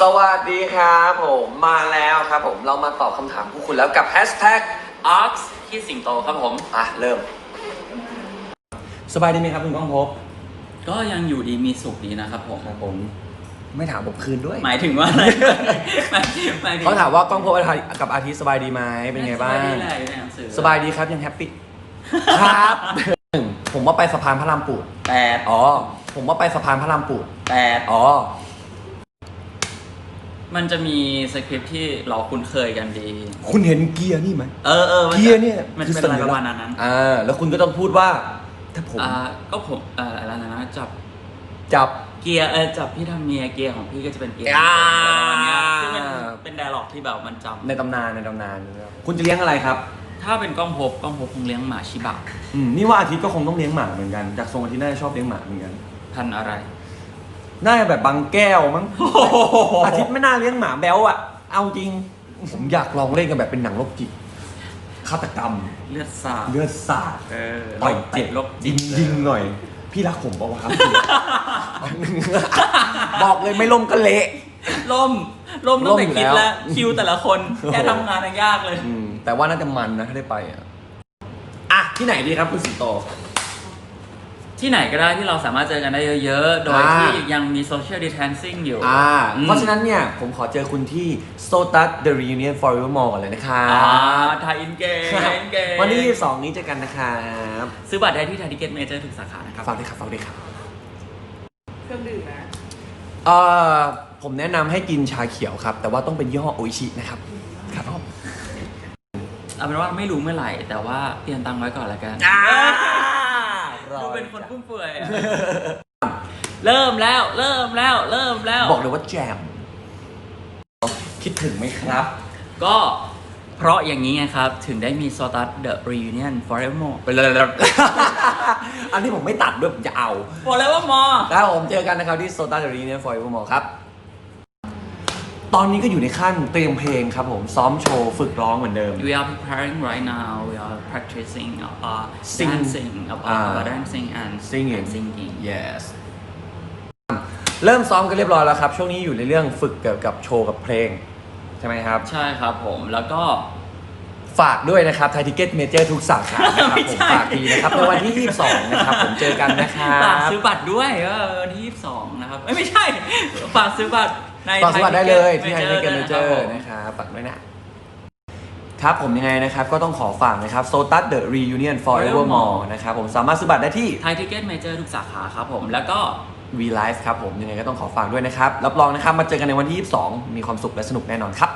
สวัสดีครับผมมาแล้วครับผมเรามาตอบคำถามผู้คุณแล้วกับแฮชแท็ก Ox ที่สิงโตครับผม อะ เริ่ม สบายดีไหมครับคุณก้องภพก็ยังอยู่ดีมีสุขดีนะครับผม ครับผม ไม่ถามผมคืนด้วยหมายถึงว่าอะไรหมายหมายถึงเขาถามว่าก้องภพกับอาทิตย์สบายดีไหมเป็นไงบ้างสบายดีแหละอยู่ในหนังสือสบายดีครับยังแฮปปี้ครับหนึ่งผมว่าไปสะพานพระรามปูดแปดอ๋อ ผมว่าไปสะพานพระรามปูดแปดอ๋อ มันจะมีสคริปต์ที่เราคุ้นเคยกันดี คุณเห็นเกียร์นี่ไหม เออเออมัจะเกียร์เนี่ยมันคือเป็นสัอะไรญปลัระกมาณษณ์นั้นอ่า แล้วคุณก็ต้องพูดว่า ถ้าผม อ่าก็ผมเอ่ออะไรนะจับจับ เกียร์เออจับพี่ทำเมียเกียร์ของพี่ก็จะเป็นเกียร์อ่าซึ่งเป็นเป็นไดร็อกที่แบบมันจำในตำนานในตำนานคุณจะเลี้ยงอะไรครับถ้าเป็นกล้องภพกล้องภพคงเลี้ยงหมาชิบะอืม นี่ว่าอาทิตย์ก็คงต้องเลี้ยงหมาเหมือนกัน จากทรงอาทิตย์น่าจะชอบเลี้ยงหมาเหมือนกัน พันธุ์อะไร น่าจะแบบบางแก้วมั้งอาทิตย์ไม่น่าเลี้ยงหมาแบ๊วอะ เอาจริง ผมอยากลองเล่นกันแบบเป็นหนังโรคจิตฆาตกรรม เลือดสาดเลือดสาดเออต่อยเจ็บลบจิยิตงยิงหน่อย พี่รักผมปะวะครับ บอกเลยไม่ล่มก็เละ ล่มล่มตั้งแต่ล่มอยู่คิดแล้วแล้วคิวแต่ละคนแค่ทำงานยังยากเลย อืมแต่ว่าน่าจะมันนะถ้าได้ไปอะ อะ ที่ไหนดีครับคุณสิงโต ที่ไหนก็ได้ที่เราสามารถเจอกันได้เยอะๆ โดยอ่า ที่ยังมี social distancing อยู่ อ่า อืม เพราะฉะนั้นเนี่ย ผมขอเจอคุณที่ s o t u s The Reunion Forevermore ก่อนเลยนะครัอ่าบไทยอินเกมไทยอินเกมวันที่ 22 นี้เจอกันนะครับซื้อบัตรได้ที่ไทยทิเก็ตเมเจอร์ทุกสาขานะครับ ฝากด้วยครับฝากด้วยครับเครื่องดื่มนะเอ่อผมแนะนำให้กินชาเขียวครับ แต่ว่าต้องเป็นยี่ห้อโออิชินะครับ ครับผมเอาเป็นว่าไม่รู้เมื่อไหร่ แต่ว่าเตรียมตังค์ไว้ก่อนละกัน อ่า ดูเป็นคนฟุ่มเฟือยอะเริ่มแล้ว เริ่มแล้ว เริ่มแล้ว บอกเลยว่าแจม คิดถึงไหมครับ ก็เพราะอย่างนี้ไงครับ ถึงได้มี s o t u s The Reunion Forevermore ไปเลยอันนี้ผมไม่ตัดด้วยผมจะเอา บอกเลยว่ามอ แล้วผมเจอกันนะครับที่ s o t u s The Reunion Forevermore ครับ ตอนนี้ก็อยู่ในขั้นเตรียมเพลงครับผมซ้อมโชว์ฝึกร้องเหมือนเดิม We are preparing right now. We are practicing uh, Sing. dancing, uh, Ah. uh, dancing and Singing and singing. yes เริ่มซ้อมกันเรียบร้อยแล้วครับ ช่วงนี้อยู่ในเรื่องฝึกเกี่ยวกับโชว์กับเพลง ใช่ไหมครับ ใช่ครับผม แล้วก็ ฝากด้วยนะครับไททิเก็ตเมเจอร์ทุกสาขานะครับไม่ผมใช่ฝากทีนะครับในวันที่ 22 นะครับ ผมเจอกันนะครัฝากบซื้อบัตรด้วยเออวันที่22นะครับ เอ้ยไม่ใช่ ฝากซื้อบัตร ในฝากสมัครได้เลยที่ไท Thai ทิเก็ต Ticket เมเจอ Major ร์นะครับฝากด้วยนะครับผมยังไงนะครับ ก็ต้องขอฝากนะครับโซตัสเดอะรียูเนียนฟอร์เอเวอร์มอลนะครับผมสามารถซื้อบัตรได้ที่ ไทยทิเก็ตเมเจอร์ทุกสาขาครับผมแล้วก็ V Live ครับผมยังไงก็ต้องขอฝากด้วยนะครับ รับรองนะครับ มาเจอกันในวันที่ 22 มีความสุขและสนุกแน่นอนครับ